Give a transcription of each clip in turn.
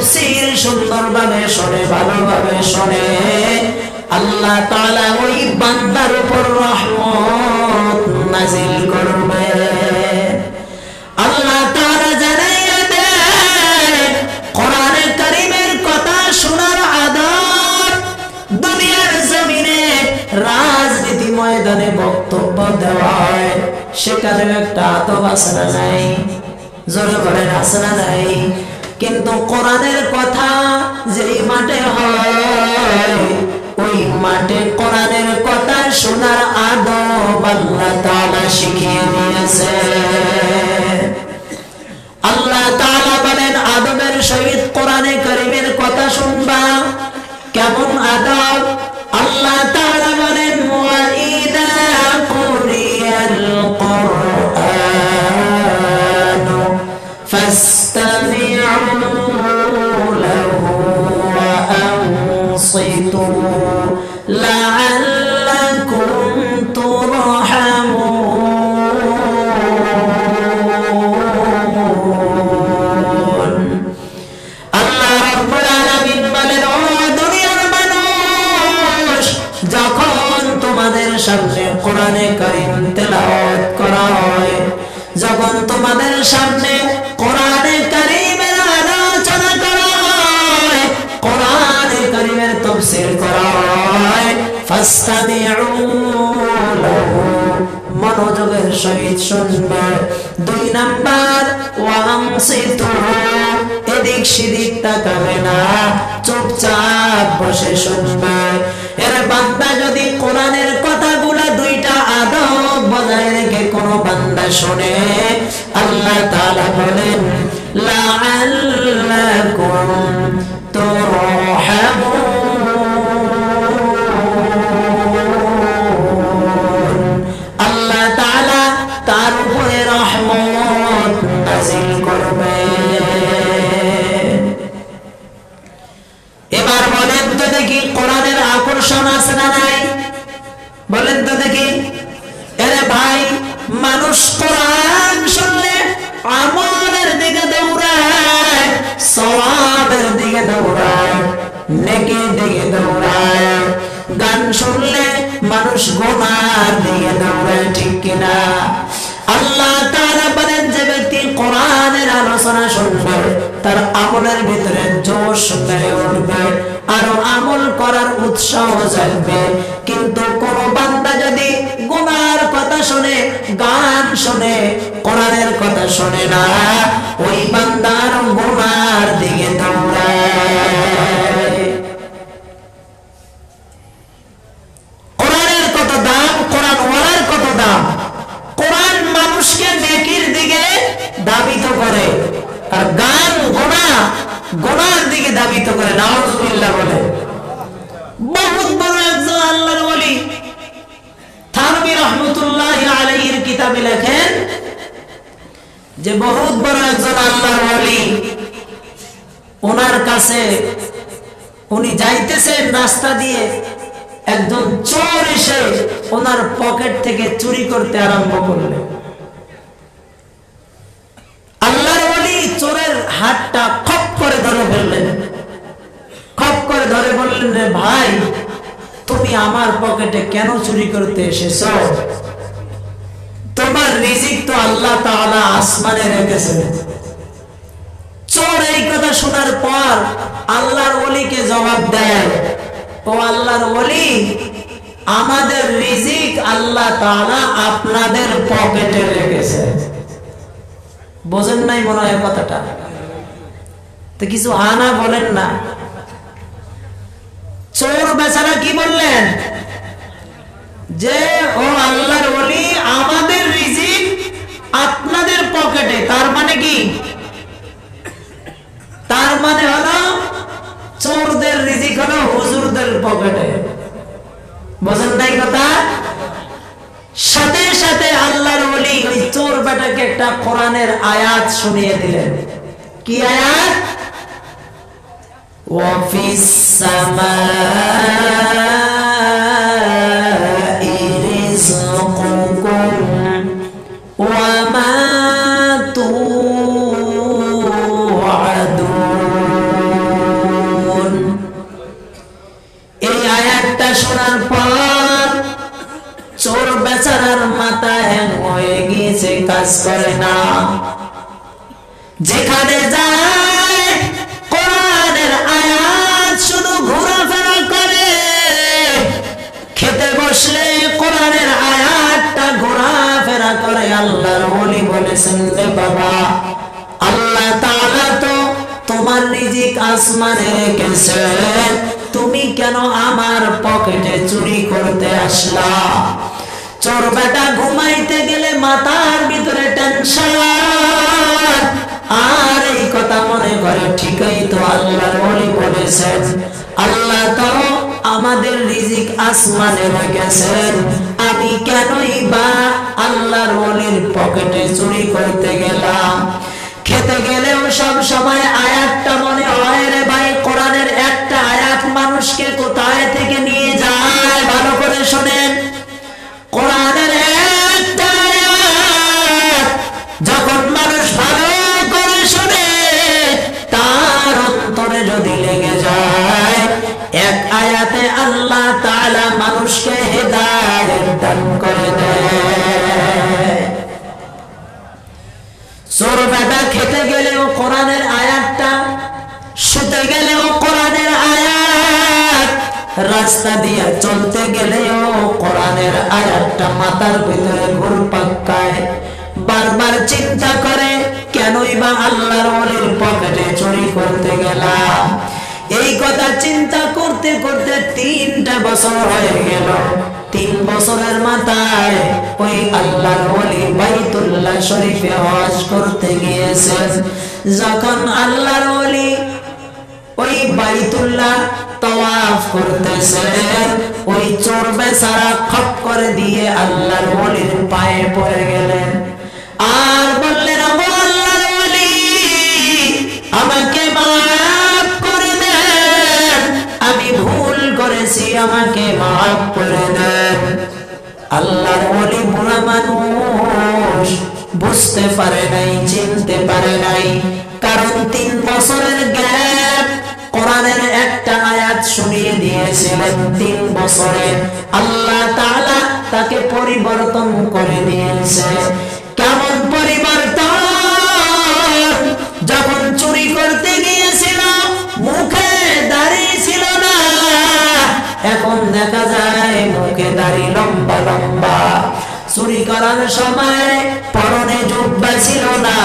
তফসির সুন্দরভাবে শোনে, ভালোভাবে শোনে। আল্লাহ তাআলা ওই বান্দার উপর রহমত নাজিল করবে। আল্লাহ জানাইয়া কথা শোনার দুনিয়ার জমিনে রাজনীতি ময়দানে বক্তব্য দেওয়া সেখানে একটা আছে নাই? জোরে বলেন, আছে নাই? কিন্তু কোরআনের কথা যেই মাঠে হয়, ওই মাঠে কোরআনের কথা শোনার আদব আল্লাহ তাআলা শিখিয়ে দিয়েছে। আল্লাহ বলেন, আদবের সহিত কোরআনে কথা শুনবা, কেমন আদব? আল্লাহ তাআলা বলেন ওয়া শুনবে দুই নাম্বার ওয়াংসিতু এদিক সেদিক তাকাবে না। চুপচাপ বসে শুনবে। এর বান্দা যদি কোরআনের কথাগুলা দুইটা আদব বজায় রেখে কোনো বান্দা শুনে, আল্লাহ তাআলা বলেন, লাআল্লাকুম তুরহামুন। শুনলে মানুষ গোনার দিকে দৌড়ায় ঠিক কিনা? আল্লাহ তাআলা বলেন যে ব্যক্তি কোরআনের আলোচনা শুনবে, তার আমলের ভিতরে জোশ বেড়ে উঠবে, আরও আমল করার উৎসাহ জাগবে। কিন্তু কোন বান্দা যদি গুনার কথা শুনে, গান শুনে, কোরআনের কথা শুনে না, ওই বান্দার গোনার দিকে দাবিত করে নাউজুবিল্লাহ বলে। বহুত বড় একজন আল্লাহর ওলি। থানবী রহমতুল্লাহ আলাইহির কিতাবে লেখেন যে বহুত বড় একজন আল্লাহর ওলি। ওনার কাছে উনি যাইতেছেন রাস্তা দিয়ে, একজন চোর এসে ওনার পকেট থেকে চুরি করতে আরম্ভ করলেন আল্লাহর ওলি চোরের হাতটা করে ধরে ফেললেন খপ করে ধরে বললেন, রে ভাই, তুমি আমার পকেটে কেন চুরি করতে এসেছ? তোমার রিজিক তো আল্লাহ তাআলা আসমানে রেখেছে। চোর এই কথা শোনার পর আল্লাহর ওলিকে জবাব দেয়, ও আল্লাহর ওলি, আমাদের রিজিক আল্লাহ তাআলা আপনাদের পকেটে রেখেছে। বোঝেন নাই মনে হয় কথাটা? তো কিছু আনা বলেন না। চোর বেচারা কি বললেন? যে, ও আল্লাহর ওলি, আমাদের রিজিক আপনাদের পকেটে, তার মানে কি? তার মানে হলো, চোরদের রিজিক হলো হুজুরদের পকেটে। বোঝেন নাই কথা? সাথে সাথে আল্লাহর ওলি ওই চোর বেটাকে একটা কোরআনের আয়াত শুনিয়ে দিলেন। কি আয়াত? وفي السماء رزقكم وما توعدون এই আয়াতটা শোনার পর চোর বেচারার মাথায় হয়ে গিয়েছে, কাজ করে না। যেখানে রিজিক আসমানে রেখেছেন তুমি কেন আমার পকেটে চুরি করতে আসলা? চোর বেটা, ঘুমাইতে গেলে মাথার ভিতরে টেনশন আর এই কথা মনে করে ঠিকই তো আল্লাহর ওলি বলেছেন। আল্লাহ তো আমাদের রিজিক আসমানে রেখেছেন আমি কেনই বা আল্লাহর ওলির পকেটে চুরি করতে গেলাম? খেতে গেলেও সব সময় আয়াতটা মনে হয় রে ভাই। রাস্তা দিয়ে চলতে গেলেও কোরআনের আয়াতটা মাথার ভিতরে ঘুরপাক খায়। বারবার চিন্তা করে, কেনই বা আল্লাহর ওলির পকেটে চুরি করতে গেলাম। এই কথা চিন্তা করতে করতে তিনটা বছর হয়ে গেল। তিন বছরের মাথায় ওই আল্লাহর ওলি বাইতুল্লাহ শরীফে হজ করতে গিয়েছেন। যখন আল্লাহর ওলি ওই বাইতুল্লাহ তওয়াফ ওই চোর বেচারা খপ করে দিয়ে আল্লাহর পায়ে পড়ে গেলেন। আর বললেন আল্লাহর আমাকে মাফ করে দেন। আমি ভুল করেছি, আমাকে মাফ করে দেন। আল্লাহর ওলি বুড়া মানুষ বুঝতে পারে নাই, চিনতে পারে নাই। কারণ তিন বছরের গ্যাপ কোরআনের একটা আয়াত শুনিয়ে দিয়েছিলেন তিন বছরে। আল্লাহ তাআলা তাকে পরিবর্তন করে দিয়েছে কেমন পরিবর্তন? যখন চুরি করতে গিয়েছিল, মুখে দাঁড়িয়ে ছিল না। এখন দেখা যায় মুখে দাড়ি লম্বা লম্বা। চুরি করার সময় পরনে জুব্বা ছিল না।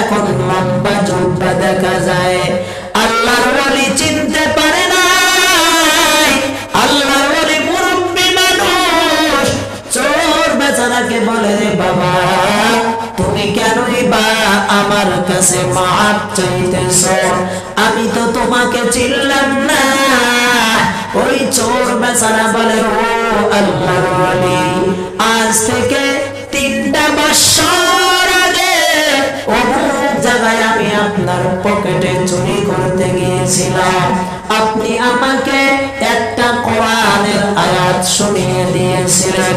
এখন লম্বা জুব্বা দেখা যায়। কাছে মাপ চাইতেছ। আমি তো তোমাকে চিনলাম না। ওই চোর বেচারা বলে, ও আল্লাহর আজ থেকে তিনটা বছর আগে অমুক জায়গায় আমি আপনার পকেটে চুরি করতে গিয়েছিলাম। আপনি আমাকে একটা কোরআনের আয়াত শুনিয়ে দিয়েছিলেন।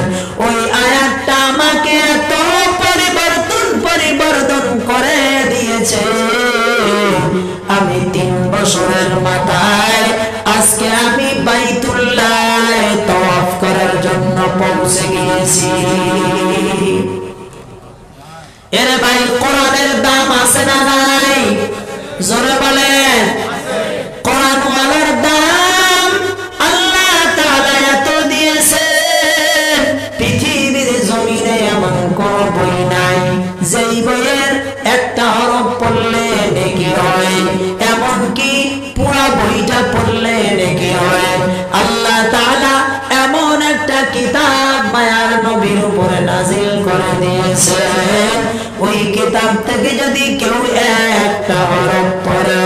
এর ভাই, কোরআনের দাম আছে না নাই? জোরে বলেন। কোরআন ওয়ালার দাম আল্লাহ যেই বইয়ের একটা পড়লে নেকি হয় বইটা পড়লে নেকি হয়। আল্লাহ এমন একটা কিতাব মায়ার নবীর উপরে নাজিল করে দিয়েছে। কিতাব থেকে যদি কেউ একটা হরফ পড়ে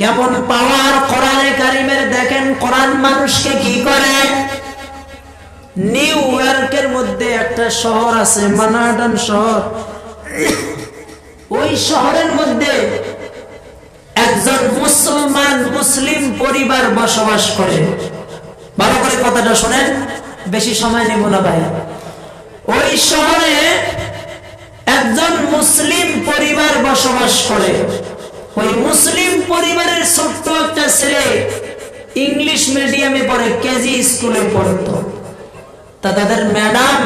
কেমন পাওয়ার কোরআনে কারিমের? দেখেন কোরআন মানুষকে কি করে? নিউ ইয়র্কের মধ্যে একটা শহর আছে, মানাডন শহর। ওই শহরের মধ্যে একজন মুসলমান মুসলিম পরিবার বসবাস করে। ভালো করে কথাটা শোনেন, বেশি সময় নেব না ভাই। ওই শহরে একজন মুসলিম পরিবার বসবাস করে। ওই মুসলিম পরিবারের ছোট্ট একটা ছেলে ইংলিশ মিডিয়ামে পড়ে, কেজি স্কুলে পড়তো। তা তাদের ম্যাডাম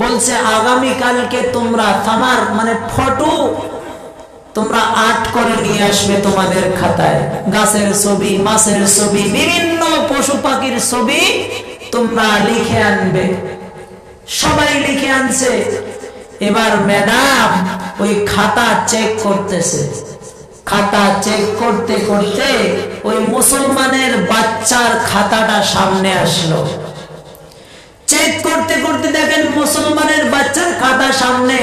বলছে আগামী কালকে তোমরা থামার মানে ফটো তোমরা আর্ট করে নিয়ে আসবে তোমাদের খাতায়। গাছের ছবি, মাছের ছবি, বিভিন্ন পশু পাখির ছবি তোমরা লিখে আনবে। সবাই লিখে আনছে। এবার ম্যাডাম ওই খাতা চেক করতেছে। খাতা চেক করতে করতে ওই মুসলমানের বাচ্চার খাতাটা সামনে আসলো। চেক করতে করতে দেখেন মুসলমানের বাচ্চার খাতা সামনে,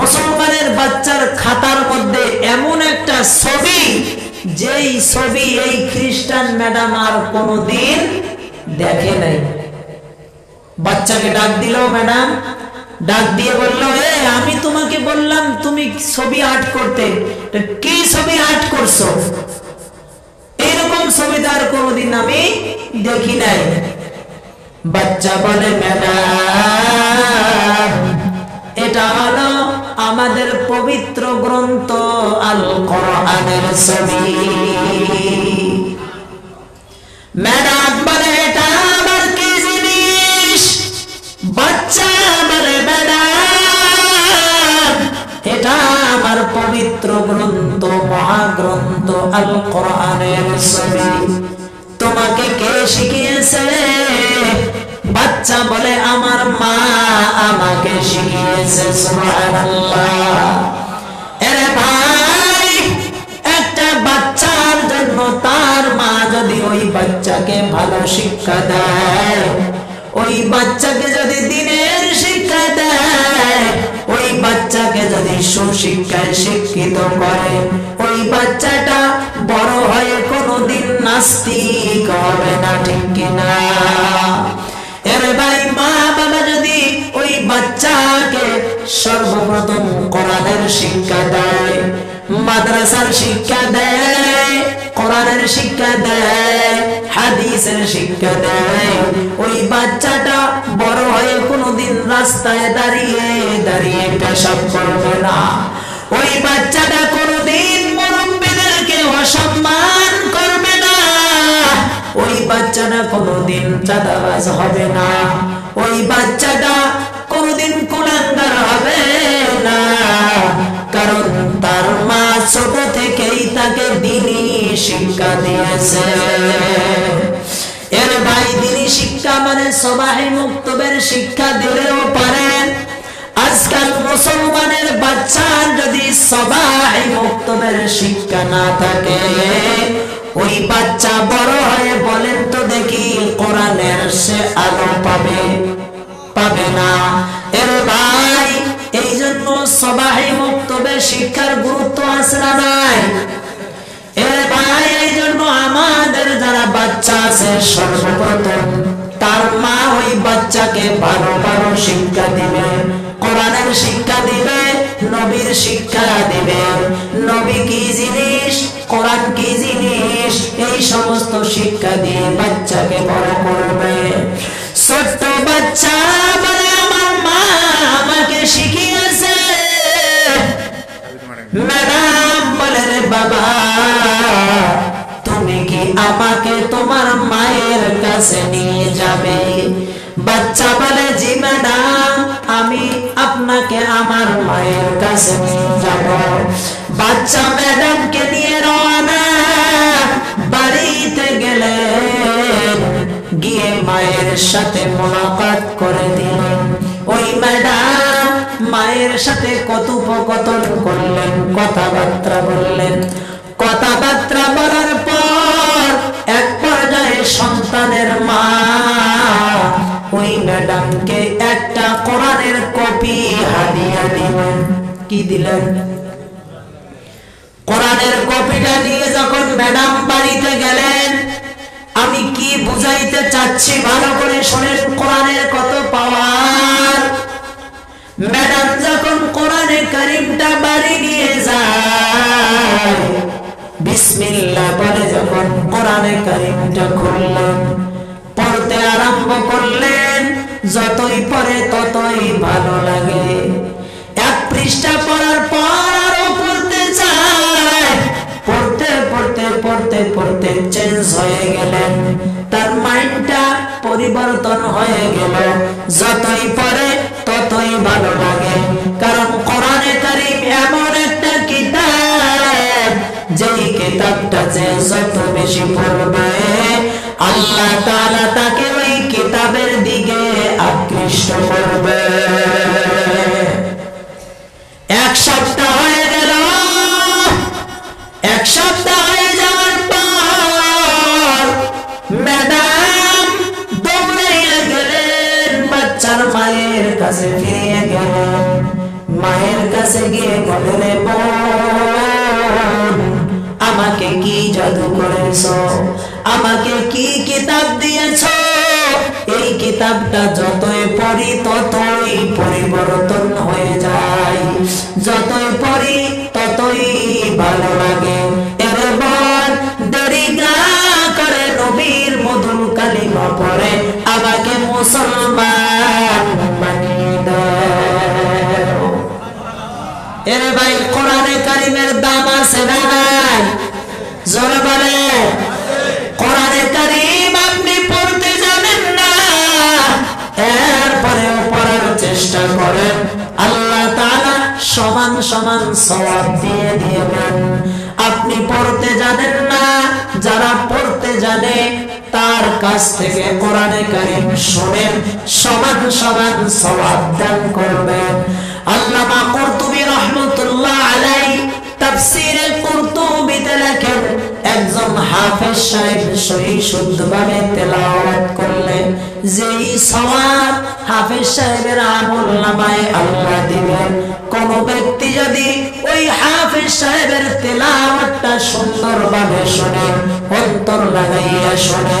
মুসলমানের বাচ্চার খাতার মধ্যে এমন একটা ছবি, যেই ছবি এই খ্রিস্টান ম্যাডাম আর কোনোদিন দেখে নাই। বাচ্চাকে ডাক দিল, ম্যাডাম ডাক দিয়ে বলল, এ, আমি তোমাকে বললাম তুমি ছবি আর্ট করতে। কি ছবি আর্ট করছ? এরকম ছবি তো আর কোনোদিন আমি দেখি নাই। বাচ্চা বলে, ম্যাডাম, এটা হলো আমাদের পবিত্র গ্রন্থ আল কোরআনের ছবি। ম্যাডাম পবিত্র গ্রন্থ মহাগ্রন্থ আল কোরআনের ছবি। তোমাকে কে শিখিয়েছে? বাচ্চা বলে আমার মা আমাকে শিখিয়েছে এরে ভাই, একটা বাচ্চার জন্য তার মা যদি ওই বাচ্চাকে ভালো শিক্ষা দেয়, ওই বাচ্চাকে যদি বাচ্চাকে যদি সুশিক্ষায় শিক্ষিত করে, ওই বাচ্চাটা বড় হয়ে কোনোদিন নাস্তিক হবে না, ঠিক কিনা? এর ভাই মা বাবা বাচ্চাকে সর্বপ্রথম কোরআনের শিক্ষা দেয়, মাদ্রাসার শিক্ষা দেয়, কোরআনের শিক্ষা দেয়, হাদিসের শিক্ষা দেয়। ওই বাচ্চাটা বড় হয়ে কোনোদিন রাস্তায় দাঁড়িয়ে দাঁড়িয়ে পেশাব করবে না। ওই বাচ্চাটা কোনোদিন মুরব্বীদেরকে অসম্মান করবে না। ওই বাচ্চাটা কোনোদিন চাঁদাবাজ হবে না। ওই বাচ্চাটা ছোট থেকেই তাকে দিনই শিক্ষা দিয়েছে। এর ভাই দিনই শিক্ষা মানে সবাই মুক্তবের শিক্ষা দিলেও পারেন আজকাল মুসলমানের বাচ্চার যদি সবাই মুক্তবের শিক্ষা না থাকে, ওই বাচ্চা বড় হয়ে বলেন তো দেখি কোরআনের সে আলো পাবে পাবে না। এর ভাই এই জন্য সবাই মুক্তবে শিক্ষার গুরুত্ব আছে না নাই? এই জন্য আমাদের যারা বাচ্চা আছে, সর্বপ্রথম তার মা ওই বাচ্চাকে ভালো ভালো শিক্ষা দিবে, কোরআনের শিক্ষা দিবে, নবীর শিক্ষা দিবে। নবী কি জিনিস, কোরআন কি জিনিস, এই সমস্ত শিক্ষা দিয়ে বাচ্চাকে বড় করবে। ছোট্ট বাচ্চা বলে আমার মা আমাকে শিখিয়েছে। ম্যাডাম বলে, রে বাবা, তুমি কি আমাকে তোমার মায়ের কাছে নিয়ে যাবে? বাচ্চা বলে, জি ম্যাডাম, আমি আপনাকে আমার মায়ের কাছে নিয়ে যাব। বাচ্চা ম্যাডামকে নিয়ে রওনা, বাড়িতে গেলে গিয়ে মায়ের সাথে মোলাকাত করে দিলেন। ওই ম্যাডাম মায়ের সাথে কথোপকথন করলেন, কথাবার্তা বললেন। কথাবার্তা বলার পর এক পর্যায়ে সন্তানের মা ওই ম্যাডামকে একটা কোরআনের কপি হাদিয়া দিলেন। কি দিলেন? কোরআনের কপিটা নিয়ে যখন ম্যাডাম বাড়িতে গেলেন, আমি কি বুঝাইতে চাচ্ছি ভালো করে শোনেন, কোরআনের কত যায় বিসমিল্লাহ বলে যখন কোরআনে কারিমটা খুললেন, পড়তে আরম্ভ করলেন, যতই পরে ততই ভালো লাগে। এক পৃষ্ঠা পড়ার পর আরও পড়তে চায়। পড়তে পড়তে পড়তে পড়তে চেঞ্জ হয়ে গেলেন। তার মাইন্ডটা পরিবর্তন হয়ে গেল। যতই পড়ে ততই ভালো লাগে। কিতাবটা যে যত বেশি পড়বে আল্লাহ তাআলা তাকে ওই কিতাবের দিকে আকৃষ্ট করবে এক সপ্তাহ হয়ে গেল এক সপ্তাহ হয়ে যাওয়ার পর ম্যাডাম দৌড়াইয়া গেলেন বাচ্চার মায়ের কাছে ফিরে গেলেন মায়ের কাছে গিয়ে বললে আমাকে কি জাদু করেছ? আমাকে কি কিতাব দিয়েছ? এই কিতাবটা যতই পড়ি, ততই পরিবর্তন হয়ে যায়। যতই পড়ি, ততই ভালো লাগে। এর দেরি করে নবীর মধুর কালিমা পড়ে, আমাকে মুসলমান বানিয়ে দাও। এর ভাই, কোরআনে কারিমের দাম আছে না আপনি পড়তে জানেন না। যারা পড়তে জানে, তার কাছ থেকে কোরআনে কারিম শোনেন, সমান সমান সওয়াব দান করবেন। আল্লামা কুরতুবী রাহমাতুল্লাহ আলাইহি তাফসীরে হাফেজ সাহেব সহি শুদ্ধভাবে তেলাওয়াত যেই সওয়াব হাফেজ সাহেবের আমল নামায় আল্লাহ দিবেন কোন ব্যক্তি যদি ওই হাফেজ সাহেবের তেলাওয়াতটা সুন্দরভাবে শোনে, অন্তর লাগাইয়া শুনে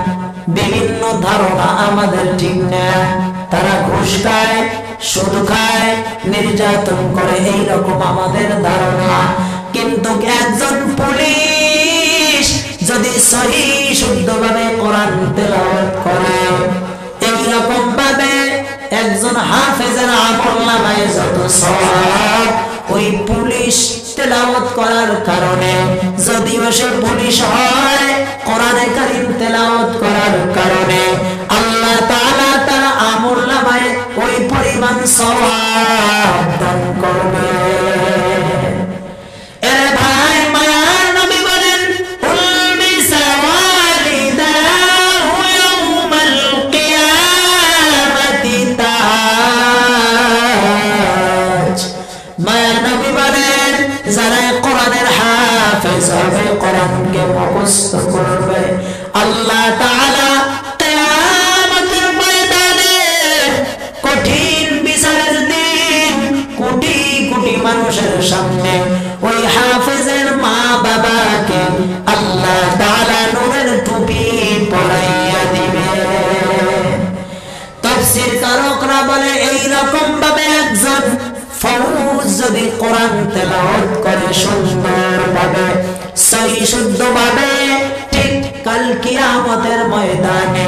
বিভিন্ন ধারণা আমাদের ঠিক না তারা ঘুষ খায়, সুদ খায়, নির্যাতন করে, এইরকম আমাদের ধারণা। কিন্তু একজন পুলিশ যদি সহি, শুদ্ধভাবে কোরআন তেলাওয়াত করে, এইরকম ভাবে একজন হাফেজের আমল নামায় যত সওয়াব, ওই পুলিশ তেলাওয়াত করার কারণে যদিও সে পুলিশ হয়, কোরআনে কারিম তেলাওয়াত করার কারণে আল্লাহ তাআলা তার আমল নামায় ওই পরিমাণ সওয়াব দান করবে। শুদ্ধভাবে ঠিক কাল কিয়ামতের ময়দানে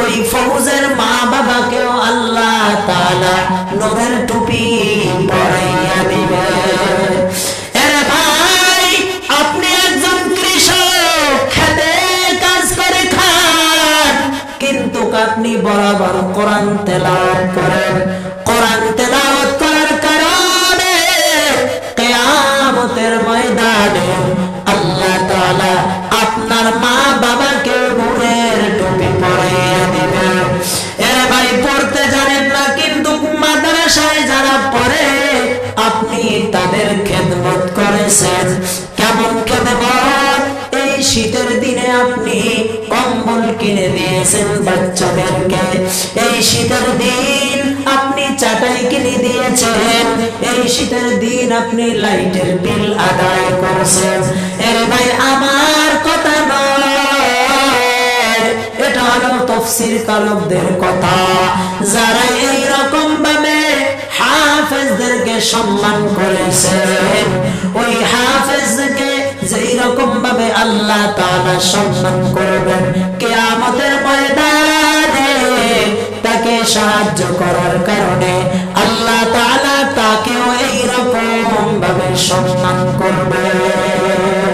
ওই ফৌজের মা বাবাকেও আল্লাহ তাআলা নূরের টুপি পরাইয়া দিবে। আপনি বরাবর কোরআন তেলাওয়াত করেন। দিয়েছেন বাচ্চাদেরকে এই শীতের দিন আপনি চাটাই কিনে দিয়েছেন। এই শীতের দিন আপনি লাইটের বিল আদায় করেছেন। এর ভাই, আমার কথা এটা হলো তফসির কালকদের কথা। যারা এই রকম ভাবে হাফেজদেরকে সম্মান করেছেন, ওই হাফেজকে যেই রকম ভাবে আল্লাহ তাআলা সম্মান করবেন। কিয়ামতের ময়দানে তাকে সাহায্য করার কারণে আল্লাহ তাআলা তাকেও এই রকম ভাবে সম্মান করবেন।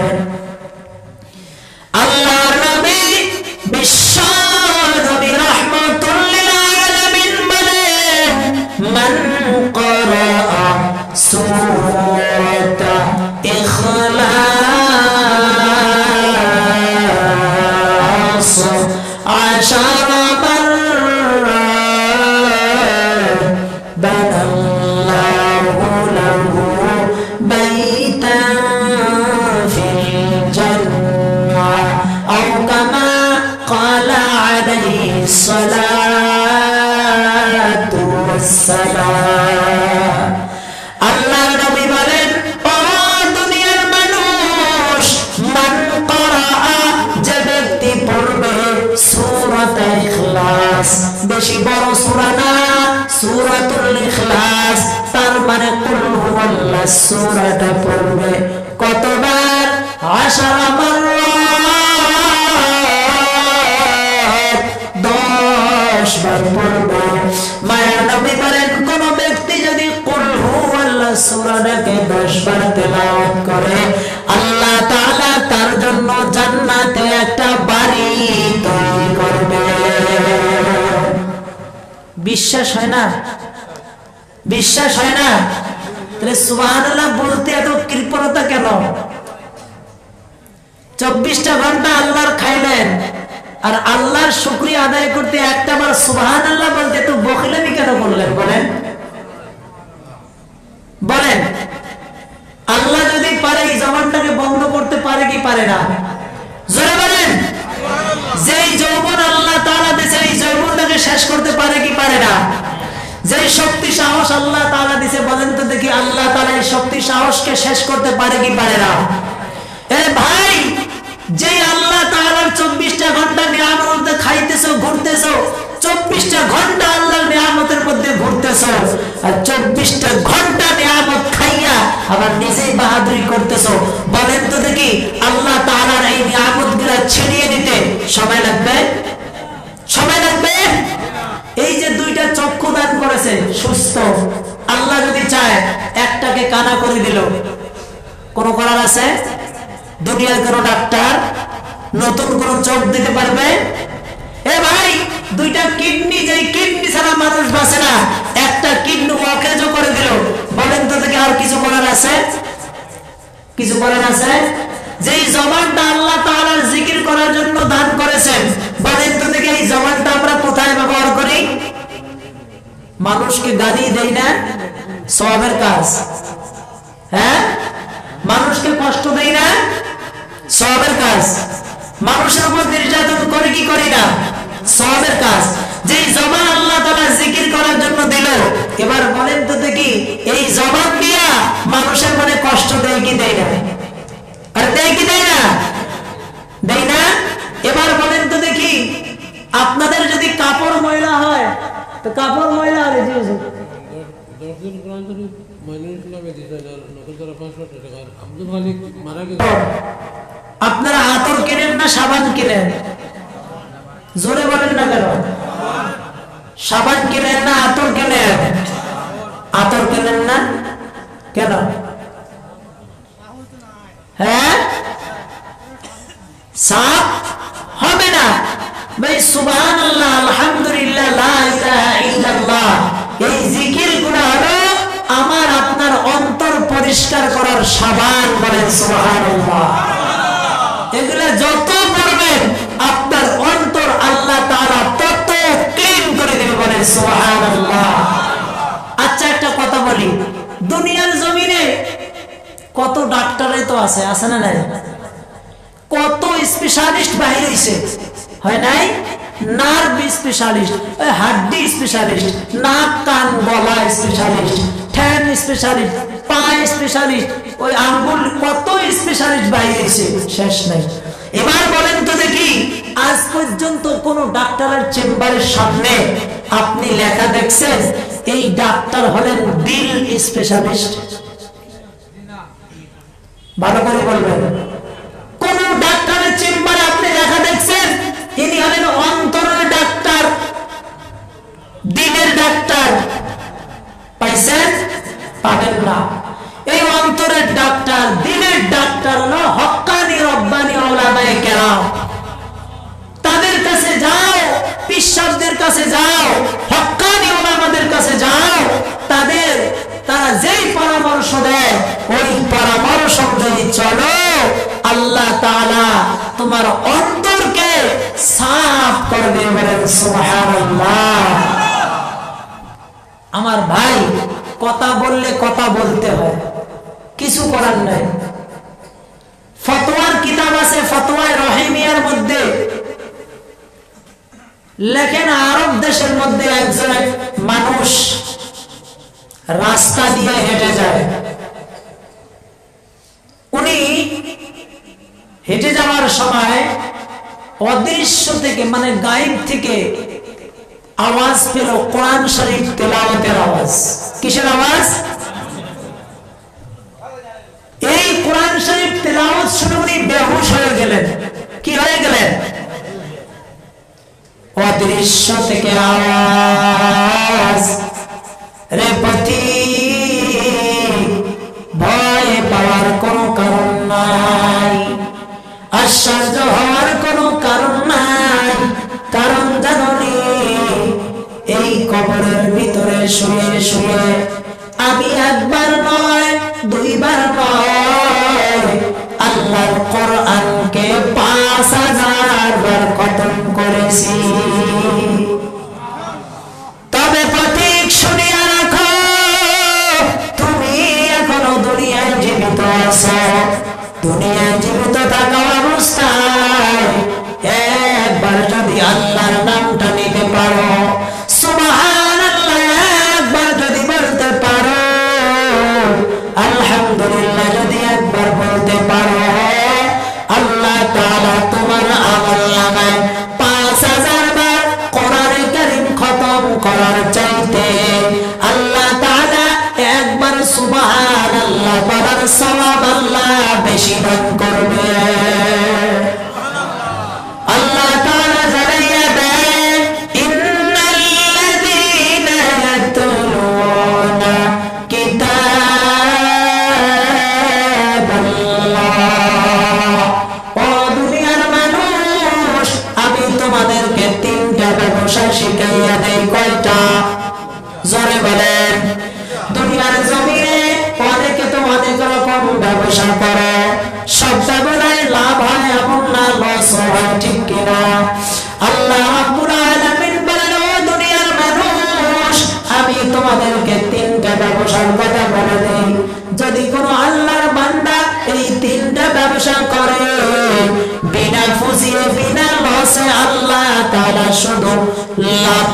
বিশ্বাস হয় না। বিশ্বাস হয় না। তাহলে সুবহানাল্লাহ বলতে এত কৃপণতা কেন? চব্বিশটা ঘণ্টা আল্লাহর খাইলেন আর আল্লাহর শুক্রিয়া আদায় করতে একটা বার সুবহান আল্লাহ বলতে তো বকিলামি কেন করলেন বলেন? বলেন, আল্লাহ যদি পারে এই জবানটাকে বন্ধ করতে পারে কি পারে না? জোরে বলেন, যেই যৌবন আল্লাহ যৌবনটাকে শেষ করতে পারে কি পারে না? যেই শক্তি সাহস আল্লাহ তাআলা দিয়েছে বলেন তো দেখি আল্লাহ তাআলা এই শক্তি সাহসকে শেষ করতে পারে কি পারে না? ভাই যে আল্লাহ তাআলার 24টা ঘণ্টা নিয়ামতের মধ্যে খাইতেছো, ঘুরতেছো 24টা ঘণ্টা আল্লাহর নিয়ামতের মধ্যে ঘুরতেছো, আর 24টা ঘণ্টা নিয়ামত খাইয়া আবার নিজেই বাহাদুরি করতেছো, বলেন তো দেখি একটাকে কানা করে দিল। কোন করার আছে? দুনিয়ার কোন ডাক্তার নতুন কোন চোখ দিতে পারবে? এ ভাই, দুইটা কিডনি, যেই কিডনি ছাড়া মানুষ বাঁচে না, একটা কিডনি অকেজো করে দিল। বলেন তো দেখি আর কিছু করার আছে? কিছু করার আছে? যেই জবানটা আল্লাহ তাআলার জিকির করার জন্য দান করেছেন, বলেন তো দেখি এই জবানটা আমরা কোথায় ব্যবহার করি? মানুষকে গালি দেই না? সবের কাজ। হ্যাঁ? মানুষকে কষ্ট দেয় না? সবের কাজ। মানুষের উপর নির্যাতন করে কি করি না? সবের কাজ। যেই জমা আল্লাহ তালা জিকির করার জন্য দিল, এবার বলেন তো দেখি এই জবান দিয়া মানুষের মনে কষ্ট দেয় কি দেয় না আর দেয় কি দেয় না দেয় না এবার বলেন তো দেখি আপনাদের যদি কাপড় ময়লা হয় তো কাপড় ময়লা হবে জি জি দশজন কোরআন্তরি মাইনুল ইসলামে দিতে নকল তারা পাঁচশো টাকা আর আব্দুল মালিক মারা গেছে আপনারা আতর না সাবান জোরে বলেন না কেন? সাবান না আতর আতর না? কেন? হ্যাঁ? সাপ হবে না। ভাই সুবহান আল্লাহ আলহামদুলিল্লাহ এই পরিষ্কার করার সাবান বলেন সুবহানাল্লাহ। এগুলা যত পড়বেন আপনার অন্তর আল্লাহ তাআলা তত ক্লিন করে দেবে বলেন সুবহানাল্লাহ। আচ্ছা একটা কথা বলি। দুনিয়ার জমিনে কত ডাক্তারে তো আছে আছে না নাই? কত স্পেশালিস্ট বাইরে হইছে, হয় নাই? নার্ভ স্পেশালিস্ট হাড্ডি স্পেশালিস্ট, নাক, কান, গলা স্পেশালিস্ট ঠ্যান স্পেশালিস্ট পা স্পেশালিস্ট, ওই আঙ্গুল কত স্পেশালিস্ট বাইরে হইছে শেষ নাই। এবার বলেন তো দেখি, আজ পর্যন্ত কোন ডাক্তারের চেম্বারের সামনে আপনি লেখা দেখছেন, এই ডাক্তার হলেন দিল স্পেশালিস্ট? ভালো করে বলবেন। কোন ডাক্তারের চেম্বারে আপনি লেখা দেখছেন, তিনি হলেন দিনের ডাক্তার। পাইছেন? পাবেন না। এই অন্তরের ডাক্তার, দিনের ডাক্তার হলো হক্কানি রব্বানি ওলামায়ে কেরাম। তাদের কাছে যাও কাছে যাও হক্কানি ওলামাদের কাছে যাও। তাদের, তারা যেই পরামর্শ দেয়, ওই পরামর্শ যদি চলো। আল্লাহ তাআলা তোমার অন্তরকে সাফ করবে বলেন, সুবহানাল্লাহ। আমার ভাই কথা বললে কথা বলতে হয়। কিছু করার নাই। ফতোয়ার কিতাব আছে, ফতোয়ায় রহিমিয়ার মধ্যে। লেখেন আরব দেশের মধ্যে একজন মানুষ রাস্তা দিয়ে হেঁটে যায়। উনি হেঁটে যাওয়ার সময় অদৃশ্য থেকে মানে গায়েব থেকে আওয়াজ পেল কোরআন শরীফ তেলাওয়াতের আওয়াজ। কিসের আওয়াজ? এই কোরআন শরীফ তেলাওয়াত শুনে উনি বেহুশ হয়ে গেলেন। কি হয়ে গেলেন? অদৃশ্য থেকে আওয়াজ। রে পথি ভয় পাওয়ার কোনো কারণ নাই। আশ্চর্য হওয়ার করেছি ব্যবসার কথা বলে দেই যদি কোনো আল্লাহর বান্দা এই তিনটা ব্যবসা করে, বিনা ফুসিয়ে বিনা লসে আল্লাহ তারা শুধু লাভ